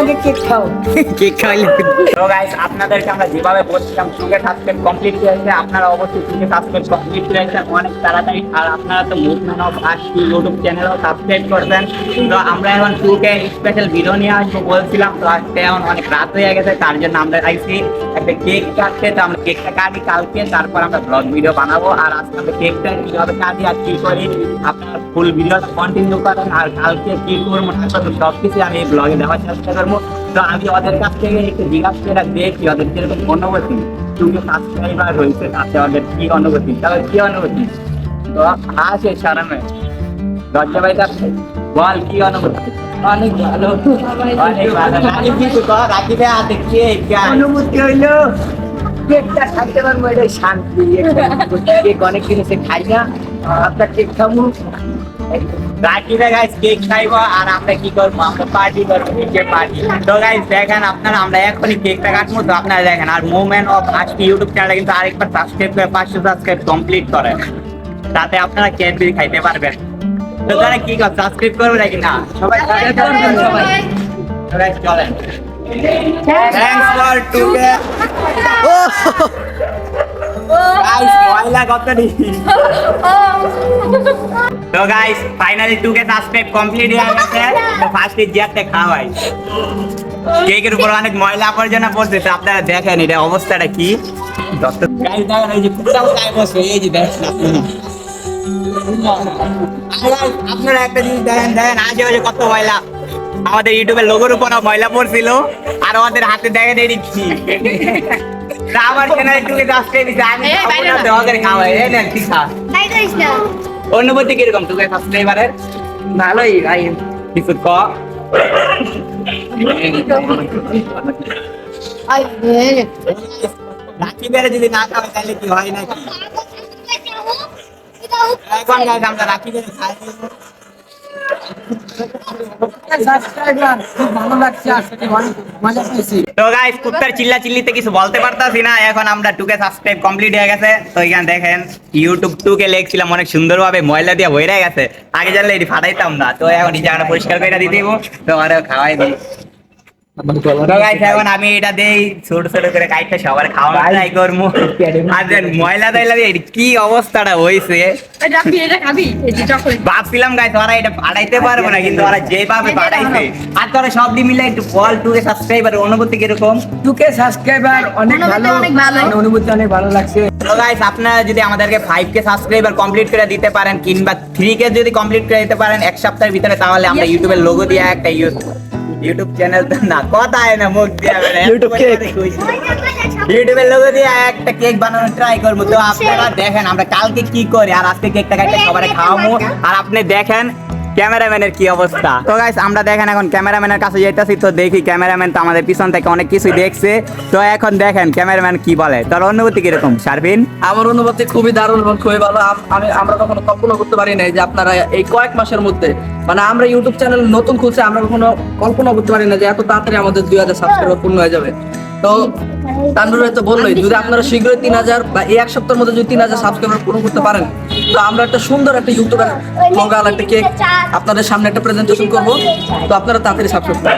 আগে কেক খাও। কেক খাইলে। তো গাইস আপনাদেরকে আমরা যেভাবে বলছিলাম টুকে সাবস্ক্রাইব কমপ্লিট হয়েছে আপনারা অবশ্যই টুকে সাবস্ক্রাইব কমপ্লিট হয়েছে অনেক তাড়াতাড়ি। আর আপনারা তো মুভমেন্ট অফ আজকি ইউটিউব চ্যানেলও সাবস্ক্রাইব করবেন। তো আমরা এখন স্পেশাল ভিডিও নিয়ে আসব বলছিলাম। তো আজকে এখন অনেক রাত হয়ে গেছে তার জন্য আমরা আইসি একটা কেক কাটতে। তো আমরা কেকটা কাটি কালকে তারপর আমরা ব্লগ ভিডিও বানাবো। আর আজকে আমরা কেকটা কীভাবে কাটি আর কি করি আপনারা ফুল ভিডিওটা কন্টিনিউ করেন। আর কালকে কি করব না সব কিছু আমি এই ব্লগে দেওয়ার চেষ্টা করব তো আমি ওদের কাছ থেকে একটু জিজ্ঞাসা করে দেখি ওদের কীরকম অনুভূতি। তুমি সাবস্ক্রাইবার হয়েছে তাতে ওদের কি অনুভূতি? তবে কি অনুভূতি? তো হাসে সারামে লজ্জা পাইতে আছে? বল কি অনুভূতি? অনেক ভালো। অনেক ভালো। রাখি কিছু কর রাখি দে হাতে কে অনুভূতি হইল কেকটা খাইতে পারব এটাই শান্তি। কেক অনেক দিন এসে খাই না। আপনার কেক খাব? রাখি দে গাইস কেক খাইবো আর আমরা কি করব? আমরা পার্টি করব গাইস দেখেন আপনারা, আমরা এখনই কেকটা কাটবো আপনারা দেখেন, আর মুভমেন্ট অফ আজকে ইউটিউব চ্যানেলটা কিন্তু আরেকবার সাবস্ক্রাইব করে পাঁচশো সাবস্ক্রাইব কমপ্লিট করেন তাতে আপনারা কেক খাইতে পারবেন। তো তারা কি কর সাবস্ক্রাইব করবে নাকি না? সবাই চলেন। তো guys finally two K subscribe complete হয়ে গেছে তো ফার্স্টে জিয়াতে খাওয়াই। কেকের উপর অনেক ময়লা আবর্জনা পড়ছে, তো আপনারা দেখেন এটা অবস্থাটা কি। গাইস দেখেন এই যে কুত্তা গায়ে বসে এই যে দেখেন আপনারা একটা জিনিস দেখেন দেখেন আশেপাশে কত ময়লা। আমাদের ইউটিউবের লোগোর উপর ময়লা পড়ছিল, আর আমাদের হাতে দেখেন এটি কি। আমার চ্যানেলে টুকে সাবস্ক্রাইব দিছে আমি খাব না না। তো খাওয়াই এই নেন ঠিক আছে তাই করিস না। অনুভূতি কীরকম তোকে সাবস্ক্রাইবারের ভালোই ভাই কিছু ক রাখি বেড়ে যদি না খাবে তাহলে কি হয় নাকি? এখন আমরা রাখি বেড়ে খাই দেবো। সাবস্ক্রাইবার খুব ভালো লাগছে আসলে অনেক মজা পেয়েছি গাইস চিল্লা চিল্লিতে কিছু বলতে এখন আমরা টুকে সাবস্ক্রাইব কমপ্লিট হয়ে গেছে। দেখেন ইউটিউব টুকে অনেক ময়লা দিয়ে হয়ে গেছে। আগে জানলে এটি ফাটাইতাম না। তো এখন পরিষ্কার করে দিয়ে তো খাওয়াই দিই। আমি এটা দেই ছোট ছোট করে কাইটটা সবার খাওয়া ট্রাই করব আর ময়লা দাইলা কি অবস্থাটা হয়েছে রাখবি এটা খাবি এই যে চকলেট ভাবছিলাম গাইস ওরা এটা বাড়াইতে পারবে না কিন্তু ওরা যেভাবে বাড়াইছে আর তোরা সব দিয়ে মিলে একটু বল টুকে সাবস্ক্রাইবার অনুভূতি কীরকম? টুকে সাবস্ক্রাইবার অনেক ভালো। অনুভূতি অনেক ভালো লাগছে। গাইস আপনারা যদি আমাদেরকে 5k সাবস্ক্রাইবার কমপ্লিট করে দিতে পারেন কিংবা 3k যদি কমপ্লিট করে দিতে পারেন এক সপ্তাহের ভিতরে তাহলে আমরা ইউটিউবের লোগো দিয়ে একটা ইউটিউব চ্যানেল না কথা হয় না মুখ দিয়ে YouTube cake। ইউটিউবের লোক দিয়ে একটা কেক বানানোর ট্রাই করব। তো আপনারা দেখেন আমরা কালকে কি করি আর আজকে কেকটা খাইতে সবাই খাওয়াবো। আর আপনি দেখেন ক্যামেরাম্যানের কি অবস্থা? তো গাইস আমরা দেখেন এখন ক্যামেরাম্যানের কাছে যেতেছি তো দেখি ক্যামেরাম্যান তো আমাদের পিছন থেকে অনেক কিছুই দেখছে। তো এখন দেখেন ক্যামেরাম্যান কি বলে। তোর অনুভূতি কীরকম শারবিন আমার অনুভূতি খুবই দারুণ এবং খুবই ভালো। আমি আমরা কখনো কল্পনা করতে পারি নাই যে আপনারা এই কয়েক মাসের মধ্যে মানে আমরা ইউটিউব চ্যানেল নতুন খুলছে আমরা কখনো কল্পনা করতে পারি না যে এত তাড়াতাড়ি আমাদের দুই হাজার সাবস্ক্রাইবার পূর্ণ হয়ে যাবে। তো তানভীর তো বললোই যদি আপনারা শীঘ্রই তিন হাজার বা এই এক সপ্তাহের মধ্যে যদি তিন হাজার সাবস্ক্রাইবার পূরণ করতে পারেন তো আমরা একটা সুন্দর একটা ইউটিউবের লোগাল একটা কেক আপনাদের সামনে একটা প্রেজেন্টেশন করব। তো আপনারা তাড়াতাড়ি সাবস্ক্রাইব করুন।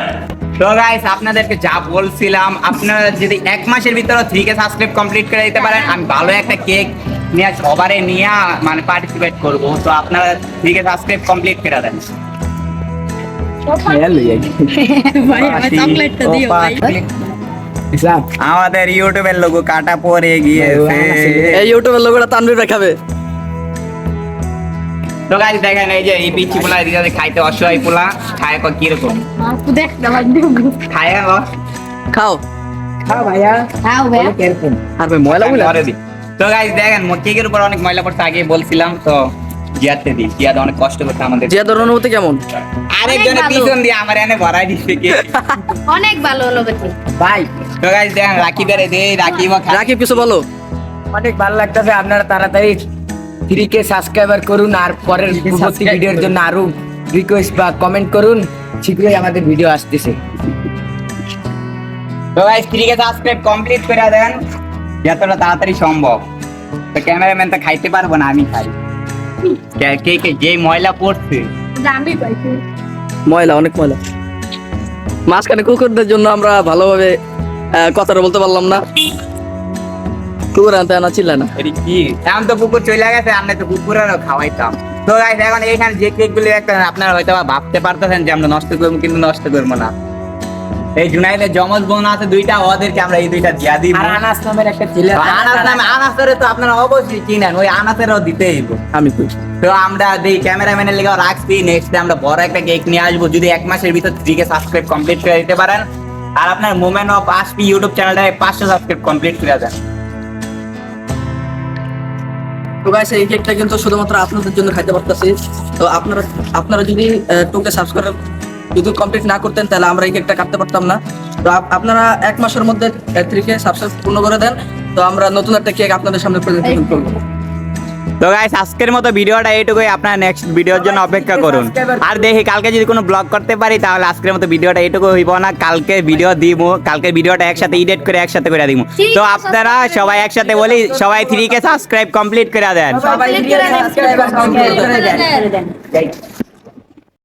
তো গাইস আপনাদেরকে যা বলছিলাম আপনারা যদি এক মাসের ভিতরে থ্রি কে সাবস্ক্রাইব কমপ্লিট করে দিতে পারেন আমি ভালো একটা কেক নিয়ে সবারে নিয়ে মানে পার্টিসিপেট করব। তো আপনারা থ্রি কে সাবস্ক্রাইব কমপ্লিট করে দেন। ভাই আমার চকলেটটা দিও ভাই। আমাদের ইউটিউবের লোগো কাটা পরে গিয়েছে। এই ইউটিউবের লোকটা তানভীর ভাই খাবে। তো গাইস দেখেন এই যে এই পিচি পোলা এদিকে খাইতে অসহায় পোলা খায় কো কীরকম? আপু দেখ না খায় গো খাও। হ্যাঁ ভাইয়া। খাও ভাই কীরকম আর ভাই ময়লা। তো গাইস দেখেন কেকের উপর অনেক ময়লা পড়ছে আগে বলছিলাম তো জিয়াতে দিই জিয়াতে অনেক কষ্ট করছে আমাদের। জিয়াদের অনুভূতি কেমন? পিছন দিয়ে আমার এনে ভরাই দিচ্ছে কে? অনেক ভালো হলো ভাই। তো গাইস দেখেন রাখি বেড়ে দে রাকিব কিছু বলো। অনেক ভালো লাগতেছে আপনারা তাড়াতাড়ি থ্রি কে সাবস্ক্রাইবার করুন আর পরের পরবর্তী ভিডিওর জন্য আরও রিকোয়েস্ট বা কমেন্ট করুন। শীঘ্রই আমাদের ভিডিও আসতেছে। তো guys three K subscribe complete করে দেন যতটা তাড়াতাড়ি সম্ভব। তো ক্যামেরাম্যান তো খাইতে পারব না আমি খাই। কে- কে কে যে ময়লা পড়ছে। ময়লা অনেক ময়লা। মাঝখানে কুকুরদের জন্য আমরা ভালোভাবে আহ, কথাটা বলতে পারলাম না। কুকুর আনতে আনা ছিল না। এটি কি? এখন তো পুকুর চলে গেছে আমরা তো পুকুরেরও খাওয়াইতাম। তো guys, এখন এইখানে যে কেকগুলো একটা আপনারা হয়তো ভাবতে পারতেছেন যে আমরা নষ্ট করব কিন্তু নষ্ট করব না। এই জুনাইদের জমজ বোন আছে দুইটা ওদেরকে আমরা এই দুইটা দিয়া দিব। আর আনাস নামের একটা ছেলে আনাস নামে আনাসের তো আপনারা অবশ্যই চিনেন ওই আনাসেরও দিতেই আমি কই? তো আমরা এই ক্যামেরাম্যানের লেগে রাখছি নেক্সট আমরা বড় একটা কেক নিয়ে আসব। যদি এক মাসের ভিতর থ্রি কে সাবস্ক্রাইব কমপ্লিট করে দিতে পারেন। আর আপনার মোমেন্ট অফ আসপি ইউটিউব চ্যানেলটায় পাঁচশো সাবস্ক্রাইব কমপ্লিট করে দেন। তো গাইস এই কেকটা কিন্তু শুধুমাত্র আপনাদের জন্য খাইতে পারতেছি। তো আপনারা আপনারা যদি টোকে সাবস্ক্রাইব যদি কমপ্লিট না করতেন, তাহলে আমরা এই কেকটা কাটতে পারতাম না। তো আপ- আপনারা এক মাসের মধ্যে থ্রিকে সাবস্ক্রাইব পূর্ণ করে দেন। তো আমরা নতুন একটা কেক আপনাদের সামনে প্রেজেন্টেশন করব। তো গাইস আজকের মতো ভিডিওটা এইটুকুই। আপনার নেক্সট ভিডিওর জন্য অপেক্ষা করুন। আর দেখি কালকে যদি কোনো ব্লগ করতে পারি তাহলে আজকের মতো ভিডিওটা এইটুকু হইব না। কালকে ভিডিও দিব কালকে ভিডিওটা একসাথে এডিট করে একসাথে করে দিব তো আপনারা সবাই একসাথে বলি সবাই থ্রি কে সাবস্ক্রাইব কমপ্লিট করে দেন। সবাই